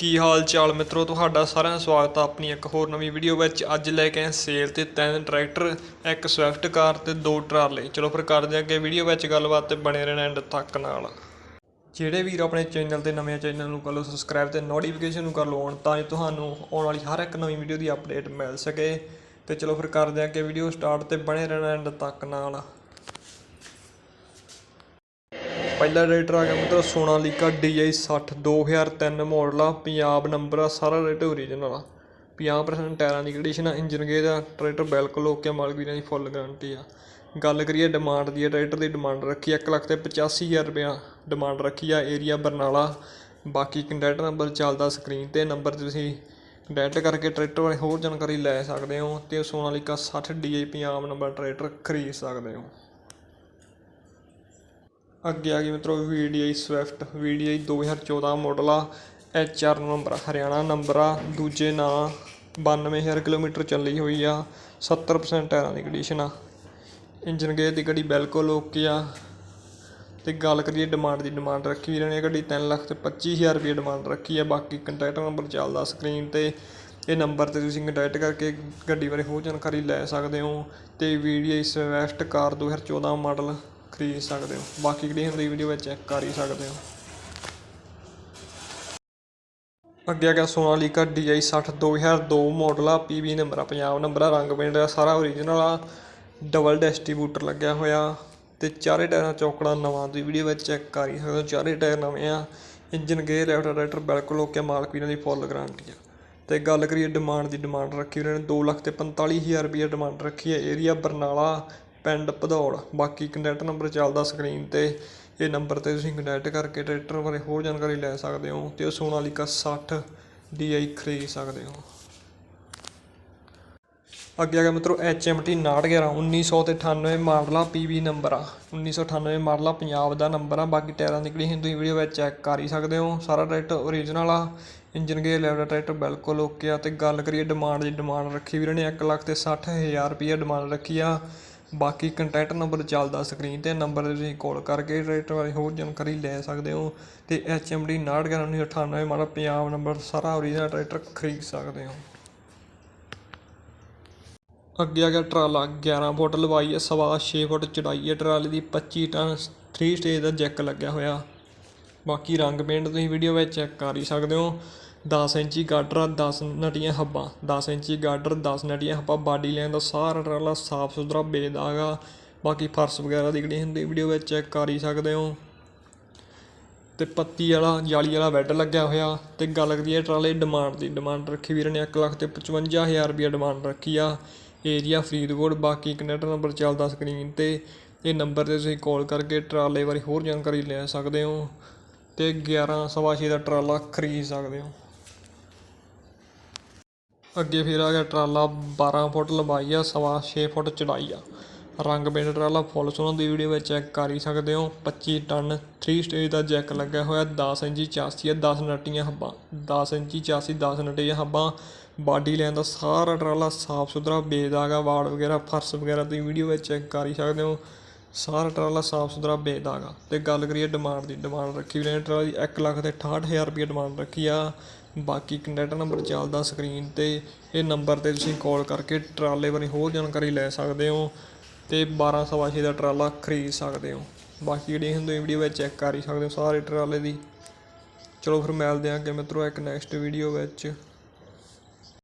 ਕੀ ਹਾਲ ਚਾਲ ਮਿੱਤਰੋ? ਤੁਹਾਡਾ ਸਾਰਿਆਂ ਦਾ ਸਵਾਗਤ ਹੈ ਆਪਣੀ ਇੱਕ ਹੋਰ ਨਵੀਂ ਵੀਡੀਓ ਵਿੱਚ। ਅੱਜ ਲੈ ਕੇ ਆਏ ਸੇਲ ਤੇ ਤਿੰਨ ਟਰੈਕਟਰ, ਇੱਕ ਸਵਿਫਟ ਕਾਰ ਤੇ ਦੋ ਟਰਾਲੇ। ਚਲੋ ਫਿਰ ਕਰਦੇ ਹਾਂ ਅੱਗੇ ਵੀਡੀਓ ਵਿੱਚ ਗੱਲਬਾਤ ਤੇ ਬਣੇ ਰਹਿਣਾ ਐਂਡ ਤੱਕ ਨਾਲ। ਜਿਹੜੇ ਵੀਰ ਆਪਣੇ ਚੈਨਲ ਤੇ ਨਵੇਂ ਚੈਨਲ ਨੂੰ ਕਰ ਲਓ ਸਬਸਕ੍ਰਾਈਬ ਤੇ ਨੋਟੀਫਿਕੇਸ਼ਨ ਨੂੰ ਕਰ ਲਓ ਔਨ ਤਾਂ ਜੋ ਤੁਹਾਨੂੰ ਆਉਣ ਵਾਲੀ ਹਰ ਇੱਕ ਨਵੀਂ ਵੀਡੀਓ ਦੀ ਅਪਡੇਟ ਮਿਲ ਸਕੇ। ਤੇ ਚਲੋ ਫਿਰ ਕਰਦੇ ਹਾਂ ਅੱਗੇ ਵੀਡੀਓ ਸਟਾਰਟ ਤੇ ਬਣੇ ਰਹਿਣਾ ਐਂਡ ਤੱਕ ਨਾਲ। ਪਹਿਲਾ ਰੇਟਰ ਆ ਗਿਆ ਮਤਲਬ ਸੋਨਾਲੀਕਾ DI 60 2003 ਮਾਡਲ ਆ, ਪੰਜਾਬ ਨੰਬਰ ਆ, ਸਾਰਾ ਰੇਟ ਓਰੀਜਨਲ ਆ। 50% ਟਾਇਰਾਂ ਦੀ ਕੰਡੀਸ਼ਨ ਆ ਇੰਜਨ ਗੇਅਰ ਆ ਟਰੈਕਟਰ ਬਿਲਕੁਲ ਓਕੇ ਮਾਲਕ ਵੀਰਾਂ ਦੀ ਫੁੱਲ ਗਾਰੰਟੀ ਆ। ਗੱਲ ਕਰੀਏ ਡਿਮਾਂਡ ਦੀ ਟਰੈਕਟਰ ਦੀ ਡਿਮਾਂਡ ਰੱਖੀ 1 ਲੱਖ ਤੇ 85000 ਰੁਪਇਆ ਡਿਮਾਂਡ ਰੱਖੀ ਆ ਏਰੀਆ ਬਰਨਾਲਾ। ਬਾਕੀ ਕੰਟੈਕਟ ਨੰਬਰ ਚੱਲਦਾ ਸਕਰੀਨ ਤੇ ਨੰਬਰ ਤੇ ਤੁਸੀਂ ਕੰਟੈਕਟ ਕਰਕੇ ਟਰੈਕਟਰ ਬਾਰੇ ਹੋਰ ਜਾਣਕਾਰੀ ਲੈ ਸਕਦੇ ਹੋ ਤੇ Sonalika 60 DI Punjab number tractor ਖਰੀਦ ਸਕਦੇ ਹੋ। ਅੱਗੇ ਆ ਗਈ ਮਿੱਤਰੋ ਆਈ ਸਵਿਫਟ VDI 2014 ਮਾਡਲ ਆ HR ਨੰਬਰ ਹਰਿਆਣਾ ਨੰਬਰ ਆ, ਦੂਜੇ ਨਾਂ 92000 ਕਿਲੋਮੀਟਰ ਚੱਲੀ ਹੋਈ ਆ 70% ਟਾਇਰਾਂ ਦੀ ਕੰਡੀਸ਼ਨ ਆ। ਇੰਜਨ ਗੇਅਰ ਦੀ ਗੱਡੀ ਬਿਲਕੁਲ ਓਕੇ ਆ। ਤੇ ਗੱਲ ਕਰੀਏ ਡਿਮਾਂਡ ਦੀ ਡਿਮਾਂਡ ਰੱਖੀ ਵੀਰਾਂ ਨੇ ਗੱਡੀ 3 ਲੱਖ ਤੇ 25000 ਰੁਪਏ ਡਿਮਾਂਡ ਰੱਖੀ ਆ, ਬਾਕੀ ਕੰਟੈਕਟ ਨੰਬਰ ਚੱਲਦਾ ਸਕਰੀਨ ਤੇ। ਇਹ ਨੰਬਰ ਤੇ ਤੁਸੀਂ ਕੰਟੈਕਟ ਕਰਕੇ ਗੱਡੀ ਬਾਰੇ ਹੋਰ ਜਾਣਕਾਰੀ ਲੈ ਸਕਦੇ ਹੋ। ਤੇ VDI ਸਵਿਫਟ ਕਾਰ 2014 ਮਾਡਲ ਖਰੀਦ ਸਕਦੇ ਹੋ। ਬਾਕੀ ਜਿਹੜੀ ਹੁੰਦੀ ਵੀਡੀਓ ਵਿੱਚ ਚੈੱਕ ਕਰ ਹੀ ਸਕਦੇ ਹੋ। ਅੱਗੇ ਆ ਗਿਆ ਸੋਨਾਲੀਕਾ DI 60 2002 ਮਾਡਲ ਆ PB ਨੰਬਰ ਆ, ਪੰਜਾਬ ਨੰਬਰ ਆ, ਰੰਗ ਪਿੰਡ ਆ, ਸਾਰਾ ਓਰੀਜਨਲ ਆ। ਡਬਲ ਡਿਸਟ੍ਰੀਬਿਊਟਰ ਲੱਗਿਆ ਹੋਇਆ। ਤੇ ਚਾਰੇ ਟਾਇਰਾਂ ਚੌਕੜਾ ਨਵਾਂ, ਤੁਸੀਂ ਵੀਡੀਓ ਵਿੱਚ ਚੈੱਕ ਕਰ ਹੀ ਸਕਦੇ ਹੋ। ਚਾਰੇ ਟਾਇਰ ਨਵੇਂ ਆ। ਇੰਜਨ ਗੇਅਰ ਲੈਫਟ ਰਾਈਟਰ ਬਿਲਕੁਲ ਓਕੇ ਮਾਲਕ ਵੀਰਾਂ ਦੀ ਫੁੱਲ ਗਾਰੰਟੀ ਆ। ਤੇ ਗੱਲ ਕਰੀਏ ਡਿਮਾਂਡ ਦੀ ਡਿਮਾਂਡ ਰੱਖੀ ਉਹਨਾਂ ਨੇ 2 ਲੱਖ ਤੇ 45000 ਰੁਪਏ ਡਿਮਾਂਡ ਰੱਖੀ ਹੈ ਏਰੀਆ ਬਰਨਾਲਾ ਪਿੰਡ ਭਦੌੜ। ਬਾਕੀ ਕੰਟੈਕਟ ਨੰਬਰ ਚੱਲਦਾ ਸਕਰੀਨ ਤੇ। ਇਹ ਨੰਬਰ ਤੇ ਤੁਸੀਂ ਕੰਟੈਕਟ ਕਰਕੇ ਟਰੈਕਟਰ ਬਾਰੇ ਹੋਰ ਜਾਣਕਾਰੀ ਲੈ ਸਕਦੇ ਹੋ ਤੇ ਉਹ ਸੋਨਾਲੀਕਾ 60 DI ਖਰੀਦ ਸਕਦੇ ਹੋ। ਅੱਗੇ ਆ ਗਿਆ ਮਿੱਤਰੋ HMT 911 1998 ਮਾਡਲ ਆ PB ਨੰਬਰ। ਆ 1998 ਮਾਡਲ ਆ ਪੰਜਾਬ ਦਾ ਨੰਬਰ ਆ। ਬਾਕੀ ਟਾਇਰਾਂ ਦੀ ਕਿਹੜੀ ਤੁਸੀਂ ਵੀਡੀਓ ਵਿੱਚ ਚੈੱਕ ਕਰ ਹੀ ਸਕਦੇ ਹੋ। ਸਾਰਾ ਟਰੈਕਟਰ ਓਰੀਜਨਲ ਆ। ਇੰਜਨ ਗੇਅਰ ਲੈਵਲ ਟਰੈਕਟਰ ਬਿਲਕੁਲ ਓਕੇ ਆ। ਤੇ ਗੱਲ ਕਰੀਏ ਡਿਮਾਂਡ ਦੀ ਡਿਮਾਂਡ ਰੱਖੀ ਵੀਰਾਂ ਨੇ 1 ਲੱਖ ਤੇ 60000 ਰੁਪਏ ਡਿਮਾਂਡ ਰੱਖੀ ਆ। ਬਾਕੀ ਕੰਟੈਕਟ ਨੰਬਰ ਚੱਲਦਾ ਸਕਰੀਨ ਤੇ ਨੰਬਰ ਤੇ ਤੁਸੀਂ ਕਾਲ ਕਰਕੇ ਟਰੈਕਟਰ ਬਾਰੇ ਹੋਰ ਜਾਣਕਾਰੀ ਲੈ ਸਕਦੇ ਹੋ ਤੇ HMD 911 1998 ਮਾਡਲ ਪੰਜਾਬ ਨੰਬਰ ਸਾਰਾ ਓਰੀਜਨਲ ਟਰੈਕਟਰ ਖਰੀਦ ਸਕਦੇ ਹੋ। ਅੱਗੇ ਆ ਗਿਆ ਟਰਾਲਾ 11 ਫੁੱਟ ਲੰਬਾਈ ਹੈ ਸਵਾ 6 ਫੁੱਟ ਚੜਾਈ ਹੈ। ਟਰਾਲੇ ਦੀ 25 ਟਨ 3 ਸਟੇਜ ਦਾ ਜੈਕ ਲੱਗਿਆ ਹੋਇਆ। ਬਾਕੀ ਰੰਗ ਪੇਂਟ ਤੁਸੀਂ ਵੀਡੀਓ ਵਿੱਚ ਚੈੱਕ ਕਰ ਹੀ ਸਕਦੇ ਹੋ। ਦਸ ਇੰਚੀ ਗਾਡਰ ਆ 10 ਨਟੀਆਂ ਹੱਬਾਂ। ਦਸ ਇੰਚੀ ਗਾਡਰ ਦਸ ਨਟੀਆਂ ਹੱਬਾਂ, ਬਾਡੀ ਲਾਈਨ ਦਾ ਸਾਰਾ ਟਰਾਲਾ ਸਾਫ਼ ਸੁਥਰਾ, ਬੇਦਾਗ ਆ। ਬਾਕੀ ਫਰਸ਼ ਵਗੈਰਾ ਦੀ ਜਿਹੜੀ ਹੁੰਦੀ ਵੀਡੀਓ ਵਿੱਚ ਚੈੱਕ ਕਰ ਹੀ ਸਕਦੇ ਹੋ। ਤੇ ਪੱਤੀ ਵਾਲਾ, ਜਾਲੀ ਵਾਲਾ ਬੈੱਡ ਲੱਗਿਆ ਹੋਇਆ। ਤੇ ਗੱਲ ਕਰੀਏ ਟਰਾਲੇ ਡਿਮਾਂਡ ਦੀ। ਡਿਮਾਂਡ ਰੱਖੀ ਵੀਰ ਨੇ 1 ਲੱਖ ਤੇ 55000 ਰੁਪਏ ਡਿਮਾਂਡ ਰੱਖੀ ਆ। ਏਰੀਆ ਫਰੀਦਕੋਟ। ਬਾਕੀ ਕਨੈਕਟ ਨੰਬਰ ਚੱਲਦਾ ਸਕਰੀਨ ਤੇ। ਇਹ ਨੰਬਰ ਤੇ ਤੁਸੀਂ ਕਾਲ ਕਰਕੇ ਟਰਾਲੇ ਬਾਰੇ ਹੋਰ ਜਾਣਕਾਰੀ ਲੈ ਸਕਦੇ ਹੋ। ਤੇ 11 ਸਵਾ ਛੇ ਦਾ ਟਰਾਲਾ ਖਰੀਦ ਸਕਦੇ ਹੋ। ਅੱਗੇ ਫਿਰ ਆ ਗਿਆ ਟਰਾਲਾ 12 ਫੁੱਟ ਲੰਬਾਈ ਆ, ਸਵਾ 6 ਫੁੱਟ ਚੜਾਈ ਆ। ਰੰਗ ਪੇਂਟ ਟਰਾਲਾ ਫੁੱਲ ਸੋਨਾ ਦੀ ਵੀਡੀਓ ਵਿੱਚ ਚੈੱਕ ਕਰ ਹੀ ਸਕਦੇ ਹੋ। 25 ਟਨ 3 ਸਟੇਜ ਦਾ ਜੈਕ ਲੱਗਿਆ ਹੋਇਆ 10 ਇੰਚੀ ਚਾਸੀ ਆ 10 ਨਟੀਆਂ ਹੱਬਾਂ 10 ਇੰਚੀ ਚਾਸੀ 10 ਨਟੀਆਂ ਹੱਬਾਂ। ਬਾਡੀ ਲੈਣ ਦਾ ਸਾਰਾ ਟਰਾਲਾ ਸਾਫ਼ ਸੁਥਰਾ, ਬੇਦਾਗਾ ਵਾੜ ਵਗੈਰਾ, ਫਰਸ਼ ਵਗੈਰਾ ਦੀ ਵੀਡੀਓ ਵਿੱਚ ਚੈੱਕ ਕਰ ਹੀ ਸਕਦੇ ਹੋ। ਸਾਰਾ ਟਰਾਲਾ ਸਾਫ਼ ਸੁਥਰਾ, ਬੇਦਾਗਾ ਤੇ ਗੱਲ ਕਰੀਏ ਡਿਮਾਂਡ ਦੀ ਡਿਮਾਂਡ ਰੱਖੀ ਵੀ ਟਰਾਲਾ ਦੀ 1 ਲੱਖ ਤੇ 68000 ਰੁਪਏ ਡਿਮਾਂਡ ਰੱਖੀ ਆ। ਬਾਕੀ ਕੰਟੈਕਟ ਨੰਬਰ ਚੱਲਦਾ ਸਕਰੀਨ ਤੇ, ਇਹ ਨੰਬਰ ਤੇ ਤੁਸੀਂ ਕਾਲ ਕਰਕੇ ਟਰਾਲੇ ਬਾਰੇ ਹੋਰ ਜਾਣਕਾਰੀ ਲੈ ਸਕਦੇ ਹੋ ਅਤੇ ਬਾਰ੍ਹਾਂ ਸਵਾ ਛੇ ਦਾ ਟਰਾਲਾ ਖਰੀਦ ਸਕਦੇ ਹੋ। ਬਾਕੀ ਜਿਹੜੀ ਹੁੰਦੀ ਵੀਡੀਓ ਵਿੱਚ ਚੈੱਕ ਕਰ ਹੀ ਸਕਦੇ ਹੋ ਸਾਰੇ ਟਰਾਲੇ ਦੀ। ਚਲੋ ਫਿਰ ਮਿਲਦੇ ਹਾਂ ਅੱਗੇ ਮਿੱਤਰੋ ਇੱਕ ਨੈਕਸਟ ਵੀਡੀਓ ਵਿੱਚ।